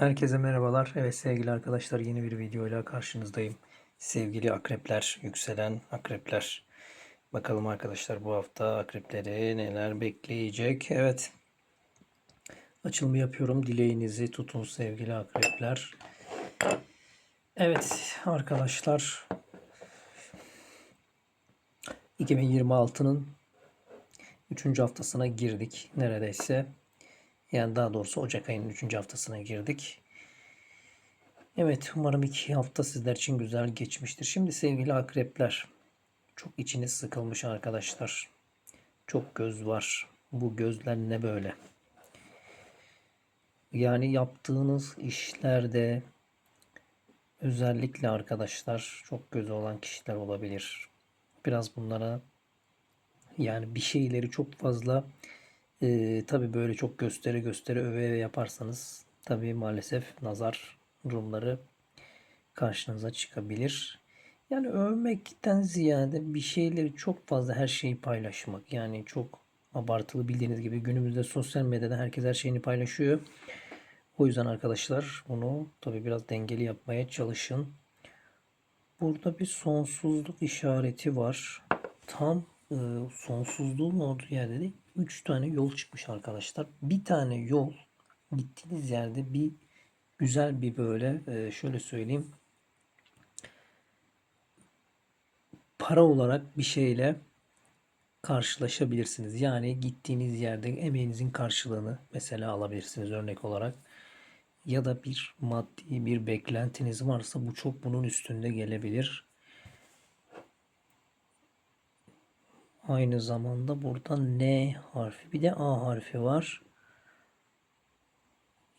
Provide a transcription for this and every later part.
Herkese merhabalar. Evet sevgili arkadaşlar yeni bir videoyla karşınızdayım. Sevgili akrepler, yükselen akrepler. Bakalım arkadaşlar bu hafta akrepleri neler bekleyecek. Evet. Açılımı yapıyorum. Dileğinizi tutun sevgili akrepler. Evet arkadaşlar. 2026'nın 3. haftasına girdik neredeyse. Yani daha doğrusu Ocak ayının 3. haftasına girdik. Evet umarım iki hafta sizler için güzel geçmiştir. Şimdi sevgili akrepler. Çok içiniz sıkılmış arkadaşlar. Çok göz var. Bu gözler ne böyle? Yani yaptığınız işlerde özellikle arkadaşlar çok gözü olan kişiler olabilir. Biraz bunlara yani bir şeyleri çok fazla ee, tabii böyle çok gösteri gösteri öve yaparsanız tabii maalesef nazar durumları karşınıza çıkabilir. Yani övmekten ziyade bir şeyleri çok fazla her şeyi paylaşmak. Yani çok abartılı bildiğiniz gibi günümüzde sosyal medyada herkes her şeyini paylaşıyor. O yüzden arkadaşlar bunu tabii biraz dengeli yapmaya çalışın. Burada bir sonsuzluk işareti var. Tam e, sonsuzluğun olduğu yerde de 3 tane yol çıkmış arkadaşlar. Bir tane yol gittiğiniz yerde bir güzel bir böyle e, şöyle söyleyeyim para olarak bir şeyle karşılaşabilirsiniz. Yani gittiğiniz yerde emeğinizin karşılığını mesela alabilirsiniz örnek olarak. Ya da bir maddi bir beklentiniz varsa bu çok bunun üstünde gelebilir. Aynı zamanda burada N harfi bir de A harfi var.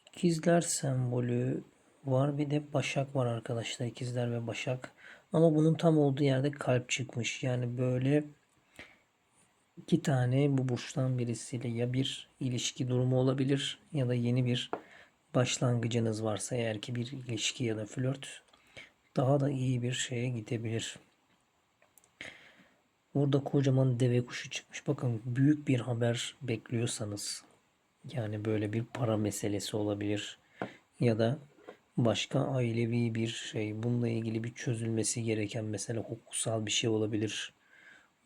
İkizler sembolü var bir de Başak var arkadaşlar. İkizler ve Başak. Ama bunun tam olduğu yerde kalp çıkmış. Yani böyle iki tane bu burçtan birisiyle ya bir ilişki durumu olabilir ya da yeni bir başlangıcınız varsa eğer ki bir ilişki ya da flört daha da iyi bir şeye gidebilir. Orada kocaman deve kuşu çıkmış. Bakın büyük bir haber bekliyorsanız yani böyle bir para meselesi olabilir ya da başka ailevi bir şey bununla ilgili bir çözülmesi gereken mesela hukuksal bir şey olabilir.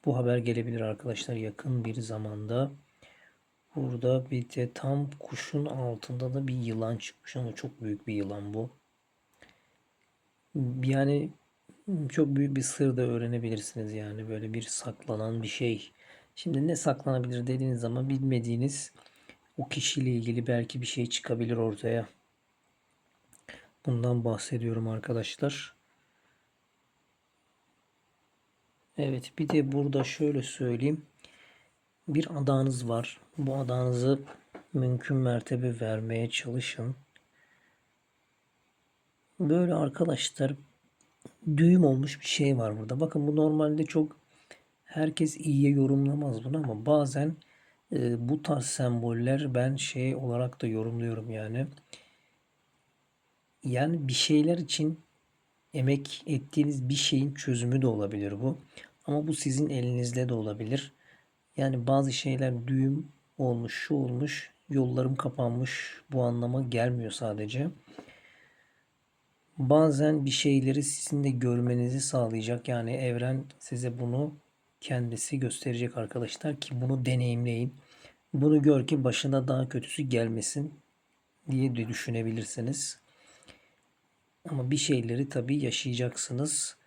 Bu haber gelebilir arkadaşlar yakın bir zamanda. Burada bir de tam kuşun altında da bir yılan çıkmış ama çok büyük bir yılan bu. Yani çok büyük bir sır da öğrenebilirsiniz yani böyle bir saklanan bir şey. Şimdi ne saklanabilir dediğiniz zaman bilmediğiniz o kişiyle ilgili belki bir şey çıkabilir ortaya. Bundan bahsediyorum arkadaşlar. Evet bir de burada şöyle söyleyeyim. Bir adağınız var. Bu adağınızı mümkün mertebe vermeye çalışın. Böyle arkadaşlar düğüm olmuş bir şey var burada. Bakın bu normalde çok herkes iyiye yorumlamaz bunu ama bazen e, bu tarz semboller ben şey olarak da yorumluyorum yani. Yani bir şeyler için emek ettiğiniz bir şeyin çözümü de olabilir bu. Ama bu sizin elinizde de olabilir. Yani bazı şeyler düğüm olmuş, şu olmuş, yollarım kapanmış bu anlama gelmiyor sadece bazen bir şeyleri sizin de görmenizi sağlayacak. Yani evren size bunu kendisi gösterecek arkadaşlar ki bunu deneyimleyin. Bunu gör ki başına daha kötüsü gelmesin diye de düşünebilirsiniz. Ama bir şeyleri tabii yaşayacaksınız.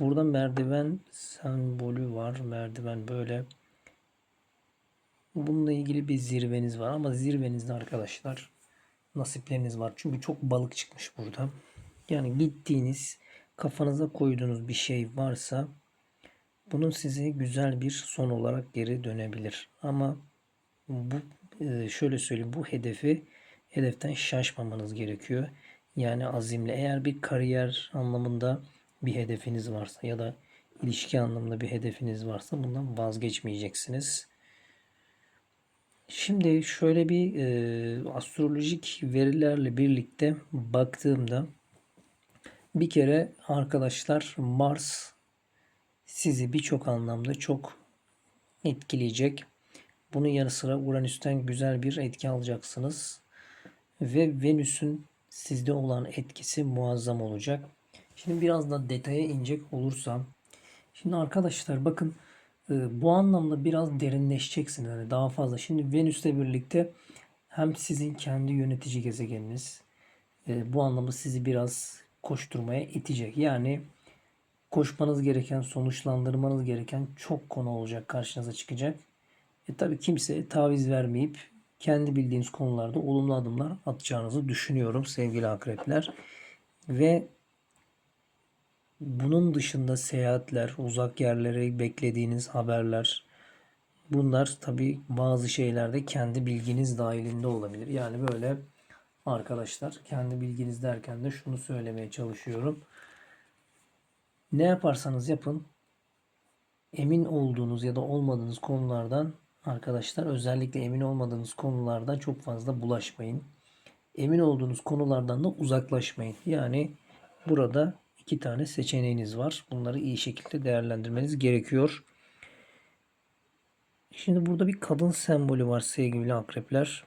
Burada merdiven sembolü var. Merdiven böyle. Bununla ilgili bir zirveniz var ama zirvenizde arkadaşlar nasipleriniz var. Çünkü çok balık çıkmış burada. Yani gittiğiniz kafanıza koyduğunuz bir şey varsa bunun size güzel bir son olarak geri dönebilir. Ama bu e, şöyle söyleyeyim bu hedefi hedeften şaşmamanız gerekiyor. Yani azimle eğer bir kariyer anlamında bir hedefiniz varsa ya da ilişki anlamında bir hedefiniz varsa bundan vazgeçmeyeceksiniz. Şimdi şöyle bir e, astrolojik verilerle birlikte baktığımda bir kere arkadaşlar Mars sizi birçok anlamda çok etkileyecek. Bunun yanı sıra Uranüs'ten güzel bir etki alacaksınız. Ve Venüs'ün sizde olan etkisi muazzam olacak. Şimdi biraz da detaya inecek olursam. Şimdi arkadaşlar bakın e, bu anlamda biraz derinleşeceksiniz. Hani daha fazla. Şimdi Venüs'le birlikte hem sizin kendi yönetici gezegeniniz e, bu anlamda sizi biraz koşturmaya itecek. Yani koşmanız gereken, sonuçlandırmanız gereken çok konu olacak karşınıza çıkacak. E tabii kimseye taviz vermeyip kendi bildiğiniz konularda olumlu adımlar atacağınızı düşünüyorum sevgili akrepler. Ve bunun dışında seyahatler, uzak yerlere beklediğiniz haberler, bunlar tabii bazı şeylerde kendi bilginiz dahilinde olabilir. Yani böyle arkadaşlar kendi bilginiz derken de şunu söylemeye çalışıyorum. Ne yaparsanız yapın emin olduğunuz ya da olmadığınız konulardan arkadaşlar özellikle emin olmadığınız konulardan çok fazla bulaşmayın. Emin olduğunuz konulardan da uzaklaşmayın. Yani burada iki tane seçeneğiniz var. Bunları iyi şekilde değerlendirmeniz gerekiyor. Şimdi burada bir kadın sembolü var sevgili akrepler.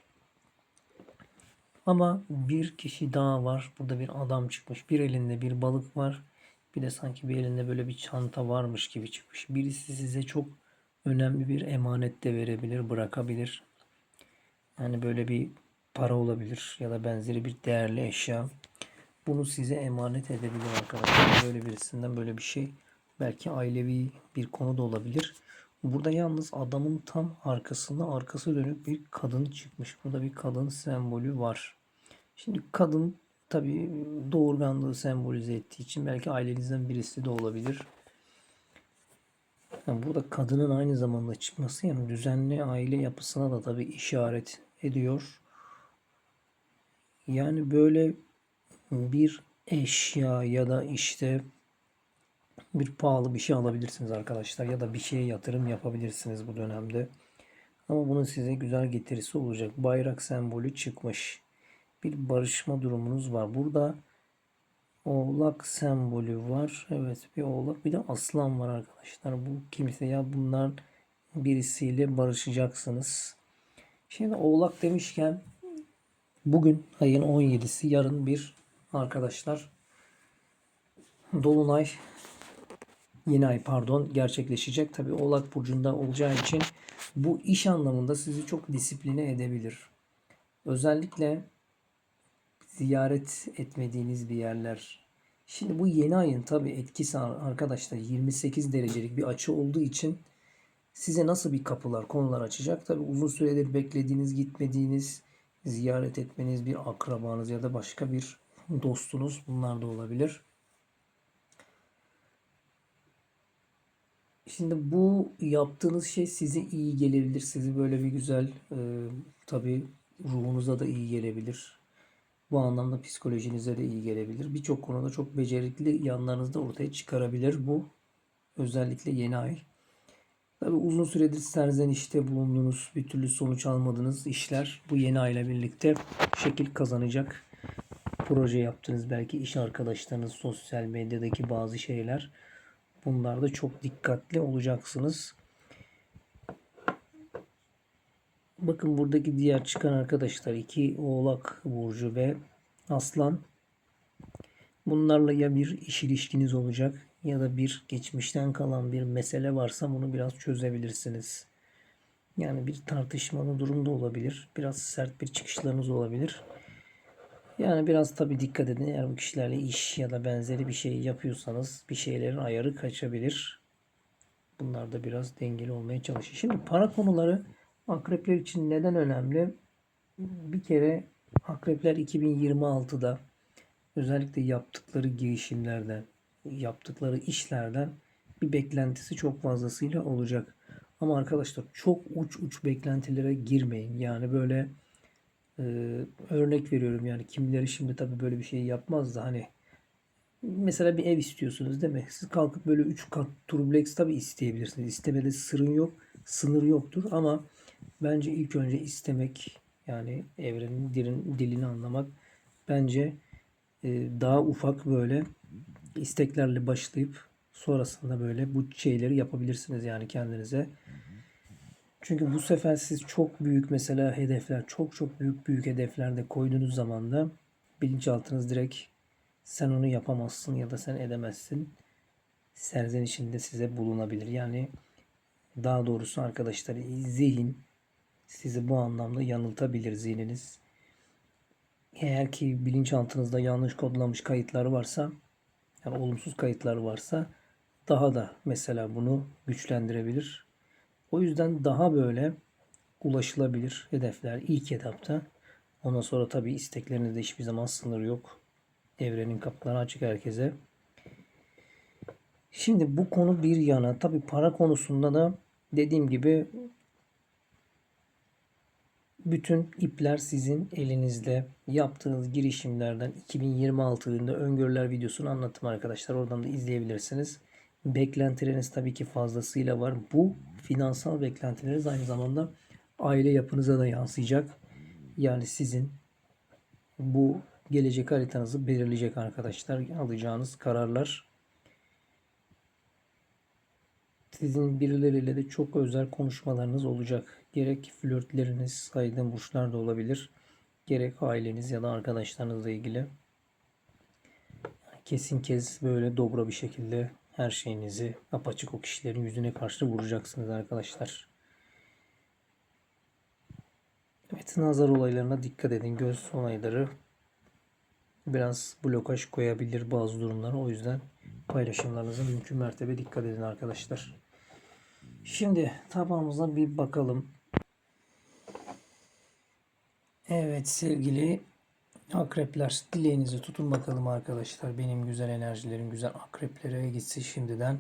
Ama bir kişi daha var. Burada bir adam çıkmış. Bir elinde bir balık var. Bir de sanki bir elinde böyle bir çanta varmış gibi çıkmış. Birisi size çok önemli bir emanet de verebilir, bırakabilir. Yani böyle bir para olabilir ya da benzeri bir değerli eşya. Bunu size emanet edebilir arkadaşlar. Böyle birisinden böyle bir şey. Belki ailevi bir konu da olabilir. Burada yalnız adamın tam arkasında arkası dönük bir kadın çıkmış. Burada bir kadın sembolü var. Şimdi kadın tabii doğurganlığı sembolize ettiği için belki ailenizden birisi de olabilir. Yani burada kadının aynı zamanda çıkması yani düzenli aile yapısına da tabii işaret ediyor. Yani böyle bir eşya ya da işte bir pahalı bir şey alabilirsiniz arkadaşlar ya da bir şeye yatırım yapabilirsiniz bu dönemde. Ama bunun size güzel getirisi olacak. Bayrak sembolü çıkmış. Bir barışma durumunuz var. Burada oğlak sembolü var. Evet bir oğlak bir de aslan var arkadaşlar. Bu kimse ya bunlar birisiyle barışacaksınız. Şimdi oğlak demişken bugün ayın 17'si yarın bir arkadaşlar Dolunay yeni ay pardon gerçekleşecek. Tabi Oğlak Burcu'nda olacağı için bu iş anlamında sizi çok disipline edebilir. Özellikle ziyaret etmediğiniz bir yerler. Şimdi bu yeni ayın tabi etkisi arkadaşlar 28 derecelik bir açı olduğu için size nasıl bir kapılar, konular açacak? Tabi uzun süredir beklediğiniz, gitmediğiniz, ziyaret etmeniz bir akrabanız ya da başka bir dostunuz bunlar da olabilir. Şimdi bu yaptığınız şey size iyi gelebilir. Sizi böyle bir güzel e, tabii ruhunuza da iyi gelebilir. Bu anlamda psikolojinize de iyi gelebilir. Birçok konuda çok becerikli yanlarınızı da ortaya çıkarabilir bu. Özellikle yeni ay. Tabii uzun süredir serzenişte bulunduğunuz, bir türlü sonuç almadığınız işler bu yeni ayla birlikte şekil kazanacak. Proje yaptığınız belki iş arkadaşlarınız, sosyal medyadaki bazı şeyler Bunlarda çok dikkatli olacaksınız. Bakın buradaki diğer çıkan arkadaşlar iki oğlak burcu ve aslan. Bunlarla ya bir iş ilişkiniz olacak ya da bir geçmişten kalan bir mesele varsa bunu biraz çözebilirsiniz. Yani bir tartışmalı durumda olabilir. Biraz sert bir çıkışlarınız olabilir. Yani biraz tabi dikkat edin. Eğer bu kişilerle iş ya da benzeri bir şey yapıyorsanız bir şeylerin ayarı kaçabilir. Bunlar da biraz dengeli olmaya çalışın. Şimdi para konuları akrepler için neden önemli? Bir kere akrepler 2026'da özellikle yaptıkları girişimlerden, yaptıkları işlerden bir beklentisi çok fazlasıyla olacak. Ama arkadaşlar çok uç uç beklentilere girmeyin. Yani böyle ee, örnek veriyorum yani kimileri şimdi tabii böyle bir şey yapmaz da hani mesela bir ev istiyorsunuz değil mi? Siz kalkıp böyle 3 kat triplex tabii isteyebilirsiniz. İstemede sırrın yok, sınır yoktur ama bence ilk önce istemek yani evrenin dilin, dilini anlamak bence e, daha ufak böyle isteklerle başlayıp sonrasında böyle bu şeyleri yapabilirsiniz yani kendinize. Çünkü bu sefer siz çok büyük mesela hedefler, çok çok büyük büyük hedefler de koyduğunuz zaman da bilinçaltınız direkt sen onu yapamazsın ya da sen edemezsin serzenişinde size bulunabilir. Yani daha doğrusu arkadaşlar zihin sizi bu anlamda yanıltabilir zihniniz. Eğer ki bilinçaltınızda yanlış kodlanmış kayıtlar varsa yani olumsuz kayıtlar varsa daha da mesela bunu güçlendirebilir. O yüzden daha böyle ulaşılabilir hedefler ilk etapta. Ondan sonra tabii isteklerinizde hiçbir zaman sınır yok. Evrenin kapıları açık herkese. Şimdi bu konu bir yana. Tabii para konusunda da dediğim gibi bütün ipler sizin elinizde. Yaptığınız girişimlerden 2026 yılında öngörüler videosunu anlattım arkadaşlar. Oradan da izleyebilirsiniz. Beklentileriniz tabii ki fazlasıyla var. Bu finansal beklentileriniz aynı zamanda aile yapınıza da yansıyacak. Yani sizin bu gelecek haritanızı belirleyecek arkadaşlar. Alacağınız kararlar sizin birileriyle de çok özel konuşmalarınız olacak. Gerek flörtleriniz, saydığım burçlar da olabilir. Gerek aileniz ya da arkadaşlarınızla ilgili. Kesin kez böyle dobra bir şekilde her şeyinizi apaçık o kişilerin yüzüne karşı vuracaksınız arkadaşlar. Evet nazar olaylarına dikkat edin. Göz olayları biraz blokaj koyabilir bazı durumlara. O yüzden paylaşımlarınıza mümkün mertebe dikkat edin arkadaşlar. Şimdi tabağımıza bir bakalım. Evet sevgili akrepler dileğinizi tutun bakalım arkadaşlar. Benim güzel enerjilerim güzel akreplere gitsin şimdiden.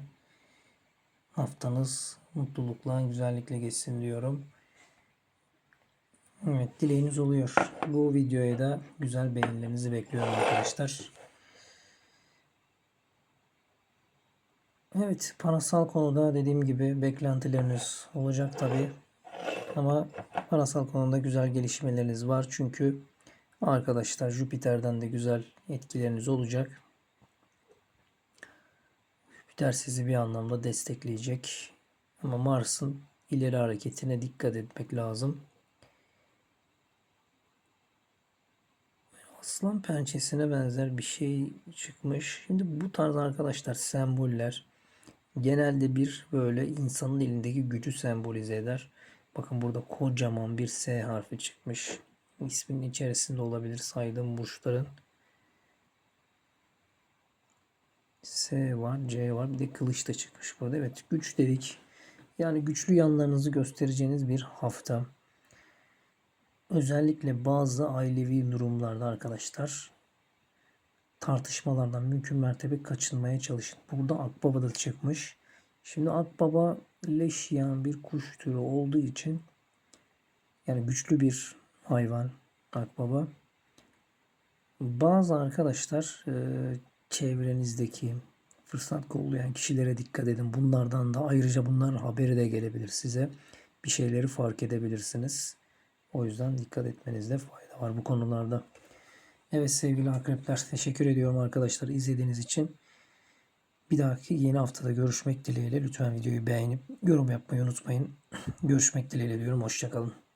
Haftanız mutlulukla güzellikle geçsin diyorum. Evet dileğiniz oluyor. Bu videoya da güzel beğenilerinizi bekliyorum arkadaşlar. Evet parasal konuda dediğim gibi beklentileriniz olacak tabi. Ama parasal konuda güzel gelişmeleriniz var. Çünkü arkadaşlar Jüpiter'den de güzel etkileriniz olacak. Jüpiter sizi bir anlamda destekleyecek. Ama Mars'ın ileri hareketine dikkat etmek lazım. Aslan pençesine benzer bir şey çıkmış. Şimdi bu tarz arkadaşlar semboller genelde bir böyle insanın elindeki gücü sembolize eder. Bakın burada kocaman bir S harfi çıkmış. İsminin içerisinde olabilir saydığım burçların. S var, C var. Bir de kılıç da çıkmış burada. Evet güç dedik. Yani güçlü yanlarınızı göstereceğiniz bir hafta. Özellikle bazı ailevi durumlarda arkadaşlar tartışmalardan mümkün mertebe kaçınmaya çalışın. Burada akbaba da çıkmış. Şimdi akbaba leş yiyen bir kuş türü olduğu için yani güçlü bir hayvan akbaba. Bazı arkadaşlar e, çevrenizdeki fırsat kollayan kişilere dikkat edin. Bunlardan da ayrıca bunların haberi de gelebilir size. Bir şeyleri fark edebilirsiniz. O yüzden dikkat etmenizde fayda var bu konularda. Evet sevgili akrepler teşekkür ediyorum arkadaşlar izlediğiniz için. Bir dahaki yeni haftada görüşmek dileğiyle lütfen videoyu beğenip yorum yapmayı unutmayın. Görüşmek dileğiyle diyorum. Hoşçakalın.